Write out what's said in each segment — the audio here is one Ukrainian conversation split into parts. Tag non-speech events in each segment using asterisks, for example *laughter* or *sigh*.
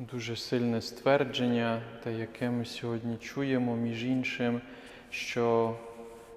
дуже сильне ствердження, те, яке ми сьогодні чуємо, між іншим, що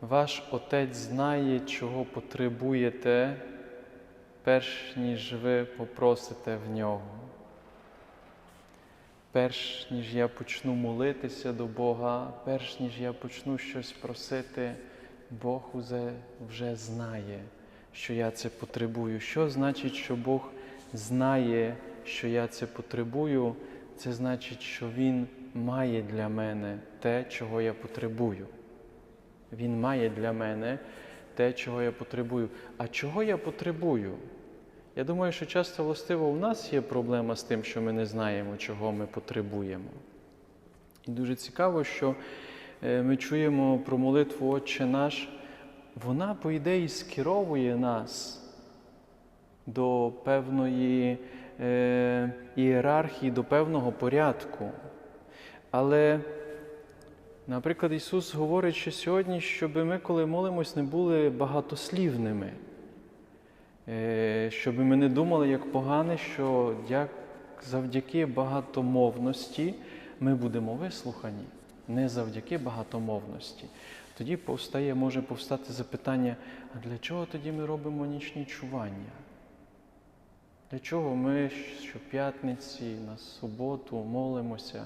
ваш Отець знає, чого потребуєте, перш ніж ви попросите в нього. Перш ніж я почну молитися до Бога, перш ніж я почну щось просити, Бог вже знає, що я це потребую. Що значить, що Бог знає, що я це потребую? Це значить, що Він має для мене те, чого я потребую. Він має для мене те, чого я потребую. А чого я потребую? Я думаю, що часто властиво у нас є проблема з тим, що ми не знаємо, чого ми потребуємо. І дуже цікаво, що е, ми чуємо про молитву Отче наш, вона, по ідеї, скеровує нас до певної е, ієрархії, до певного порядку. Але, наприклад, Ісус говорить, що сьогодні, щоб ми, коли молимось, не були багатослівними. Е, щоб ми не думали як погане, що як завдяки багатомовності ми будемо вислухані, не завдяки багатомовності. Тоді повстає, може повстати запитання, а для чого тоді ми робимо нічні чування? Для чого ми щоп'ятниці на суботу молимося?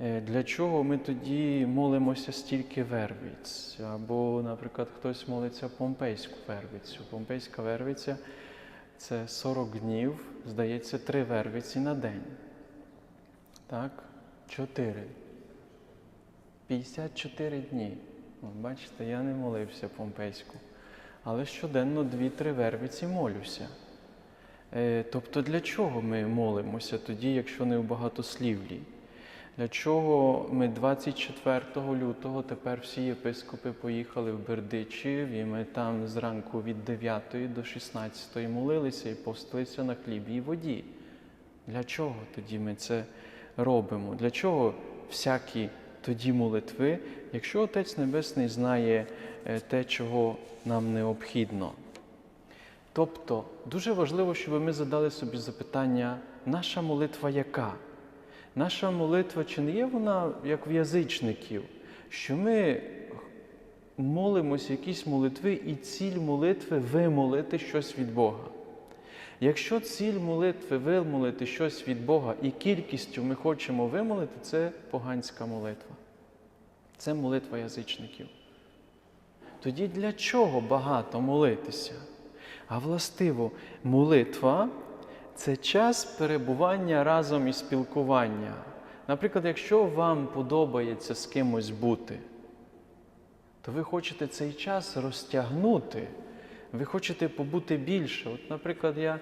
Е, Для чого ми тоді молимося стільки вервиць? Або, наприклад, хтось молиться помпейську вервицю. Помпейська вервиця це 40 днів, здається, три вервиці на день. Так? Чотири. 54 дні. Бачите, я не молився помпейську. Але щоденно дві-три вервиці молюся. Е, Тобто для чого ми молимося тоді, якщо не в багатослівлі? Для чого ми 24 лютого тепер всі єпископи поїхали в Бердичів, і ми там зранку від 9 до 16 молилися і постилися на хлібі і воді? Для чого тоді ми це робимо? Для чого всякі тоді молитви, якщо Отець Небесний знає е, те, чого нам необхідно? Тобто дуже важливо, щоб ми задали собі запитання, наша молитва яка? Наша молитва чи не є вона як в язичників, що ми молимося якісь молитви, і ціль молитви вимолити щось від Бога. Якщо ціль молитви вимолити щось від Бога і кількістю ми хочемо вимолити, це поганська молитва. Це молитва язичників. Тоді для чого багато молитися? А властиво, молитва це час перебування разом і спілкування. Наприклад, якщо вам подобається з кимось бути, то ви хочете цей час розтягнути, ви хочете побути більше. От, наприклад, я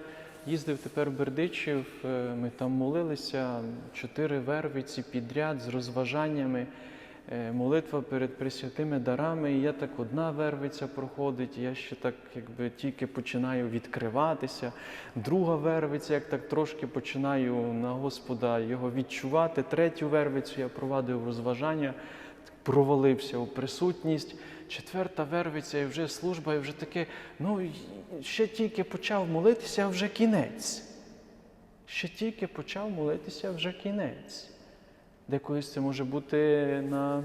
їздив тепер в Бердичів, е, ми там молилися чотири вервиці підряд з розважаннями. Е, Молитва перед присвятими дарами, і я так одна вервиця проходить, я ще так якби тільки починаю відкриватися. Друга вервиця, як так трошки починаю на Господа його відчувати. Третю вервицю я провадив розважання, провалився у присутність. Четверта вервиця, і вже служба, і вже таке, ну ще тільки почав молитися, а вже кінець. Ще тільки почав молитися, а вже кінець. Деколись це може бути на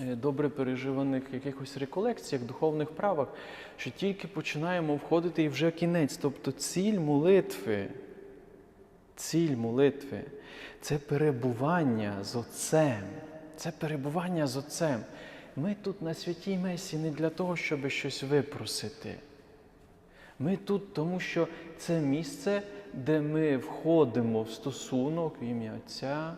е, добре переживаних якихось реколекціях, духовних правах, що тільки починаємо входити і вже кінець. Тобто ціль молитви, ціль молитви це перебування з Отцем. Це перебування з Отцем. Ми тут на святій Месі не для того, щоб щось випросити. Ми тут, тому що це місце, де ми входимо в стосунок в ім'я Отця.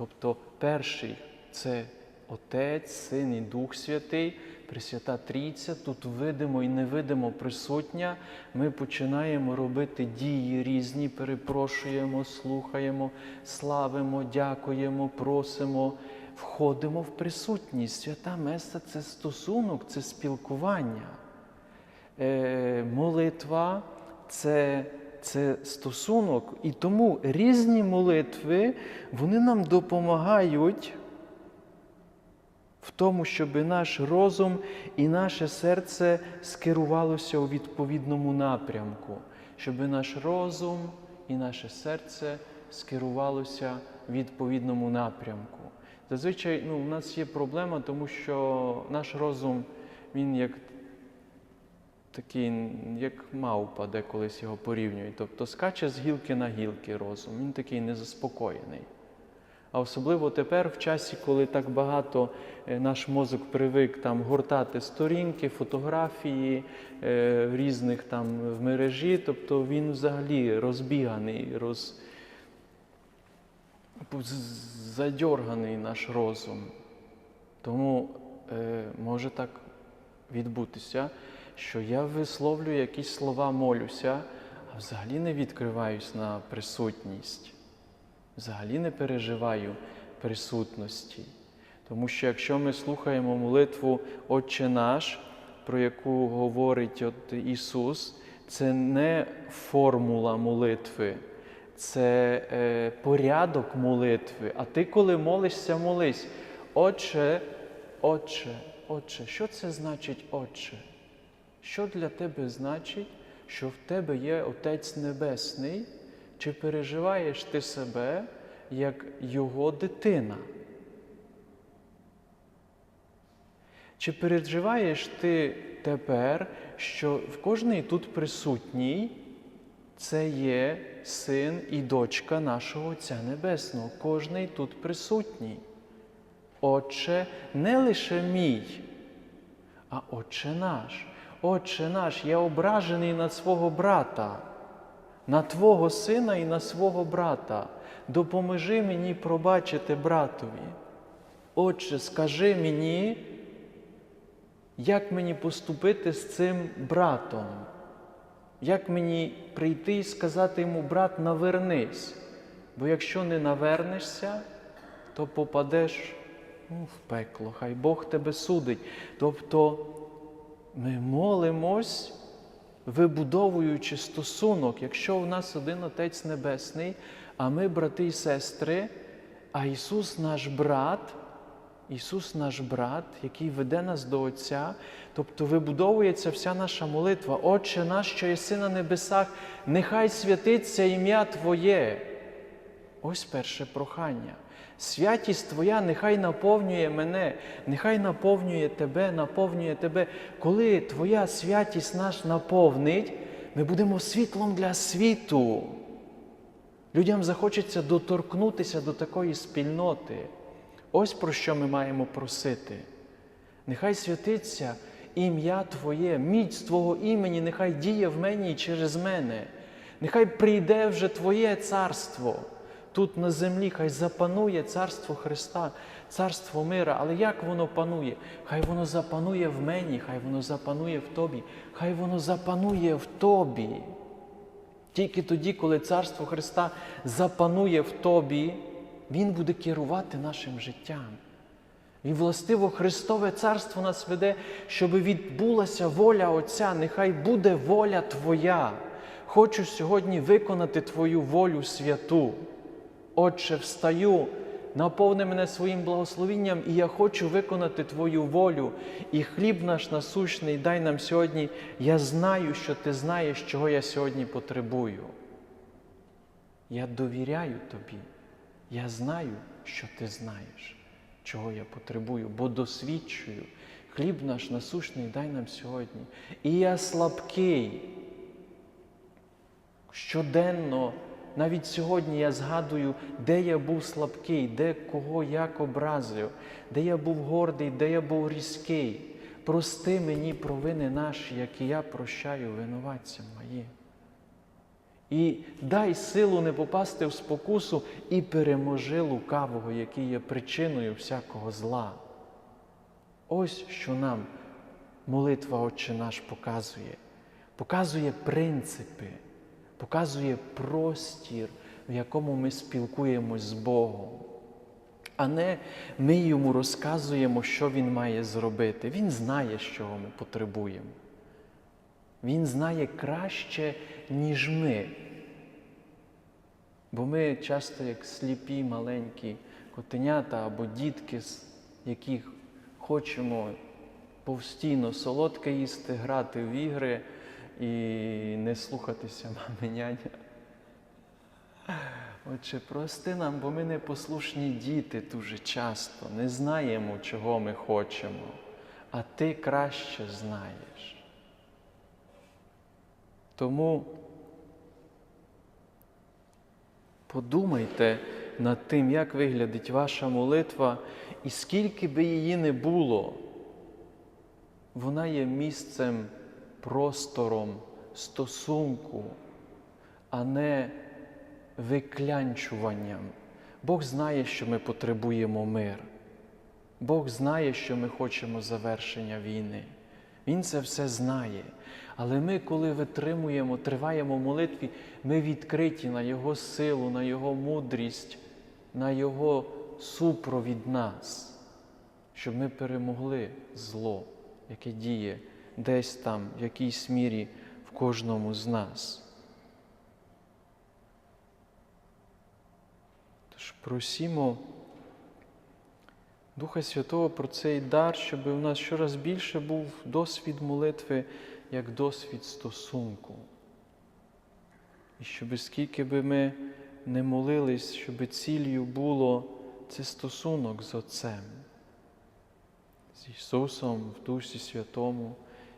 Тобто, перший це Отець, Син і Дух Святий, Пресвята Трійця. Тут видимо і невидимо присутня. Ми починаємо робити дії різні, перепрошуємо, слухаємо, славимо, дякуємо, просимо. Входимо в присутність. Свята Меса це стосунок, це спілкування. Е, молитва це, це стосунок, і тому різні молитви вони нам допомагають в тому, щоб наш розум і наше серце скерувалося у відповідному напрямку, щоб наш розум і наше серце скерувалося в відповідному напрямку. Зазвичай ну, у нас є проблема, тому що наш розум, він як такий, як мавпа, де колись його порівнюють. Тобто скаче з гілки на гілки розум, він такий незаспокоєний. А особливо тепер, в часі, коли так багато е, наш мозок привик там гортати сторінки, фотографії е, різних там в мережі, тобто він взагалі розбіганий, роз... задьорганий наш розум. Тому е, може так відбутися, що я висловлюю якісь слова, молюся, а взагалі не відкриваюсь на присутність взагалі не переживаю присутності. Тому що якщо ми слухаємо молитву Отче наш, про яку говорить от Ісус, це не формула молитви, це е, порядок молитви. А ти, коли молишся, молись. Отче, Отче, Отче, що це значить Отче? Що для тебе значить, що в тебе є Отець Небесний? Чи переживаєш ти себе як його дитина? Чи переживаєш ти тепер, що в кожний тут присутній це є син і дочка нашого Отця Небесного? Кожний тут присутній. Отче, не лише мій, а Отче наш. Отче наш, я ображений на свого брата на Твого сина і на свого брата. Допоможи мені пробачити братові. Отче, скажи мені, як мені поступити з цим братом? Як мені прийти і сказати йому, брат, навернись? Бо якщо не навернешся, то попадеш ну, в пекло, хай Бог тебе судить. Тобто ми молимось вибудовуючи стосунок, якщо у нас один Отець Небесний, а ми брати і сестри, а Ісус наш брат, Ісус наш брат, який веде нас до Отця, тобто вибудовується вся наша молитва. Отче наш, що єси на небесах, нехай святиться ім'я Твоє. Ось перше прохання. Святість Твоя нехай наповнює мене, нехай наповнює тебе, наповнює тебе. Коли Твоя святість нас наповнить, ми будемо світлом для світу. Людям захочеться доторкнутися до такої спільноти. Ось про що ми маємо просити. Нехай святиться ім'я Твоє, міць Твого імені, нехай діє в мені і через мене. Нехай прийде вже Твоє царство тут на землі, хай запанує царство Христа, царство мира. Але як воно панує? Хай воно запанує в мені, хай воно запанує в тобі, хай воно запанує в тобі. Тільки тоді, коли царство Христа запанує в тобі, Він буде керувати нашим життям. І властиво Христове Царство нас веде, щоб відбулася воля Отця, нехай буде воля Твоя. Хочу сьогодні виконати Твою волю святу. Отче, встаю, наповни мене своїм благословінням, і я хочу виконати Твою волю. І хліб наш насущний дай нам сьогодні. Я знаю, що Ти знаєш, чого я сьогодні потребую. Я довіряю Тобі. Я знаю, що Ти знаєш, чого я потребую, бо досвідчую. Хліб наш насущний дай нам сьогодні. І я слабкий. Щоденно навіть сьогодні я згадую, де я був слабкий, де кого як образив, де я був гордий, де я був різкий. Прости мені провини наші, як і я прощаю винуватцям моїм. І дай силу не попасти в спокусу і переможи лукавого, який є причиною всякого зла. Ось що нам молитва Отче наш показує. Показує принципи показує простір, в якому ми спілкуємось з Богом. А не ми йому розказуємо, що він має зробити. Він знає, що ми потребуємо. Він знає краще, ніж ми. Бо ми часто, як сліпі, маленькі котенята або дітки, з яких хочемо повстійно солодке їсти, грати в ігри і не слухатися *laughs* мами няня. Отче, прости нам, бо ми непослушні діти дуже часто, не знаємо, чого ми хочемо, а Ти краще знаєш. Тому подумайте над тим, як виглядить ваша молитва, і скільки би її не було, вона є місцем, простором, стосунку, а не виклянчуванням. Бог знає, що ми потребуємо мир. Бог знає, що ми хочемо завершення війни. Він це все знає. Але ми, коли витримуємо, триваємо в молитві, ми відкриті на Його силу, на Його мудрість, на Його супровід нас, щоб ми перемогли зло, яке діє десь там, в якійсь мірі в кожному з нас. Тож просімо Духа Святого про цей дар, щоб у нас щораз більше був досвід молитви як досвід стосунку. І щоб скільки би ми не молились, щоб ціллю було це стосунок з Отцем, з Ісусом в Дусі Святому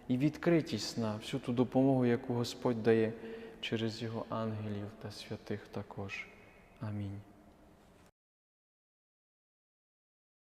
і відкритість на всю ту допомогу, яку Господь дає через Його ангелів та святих також. Амінь.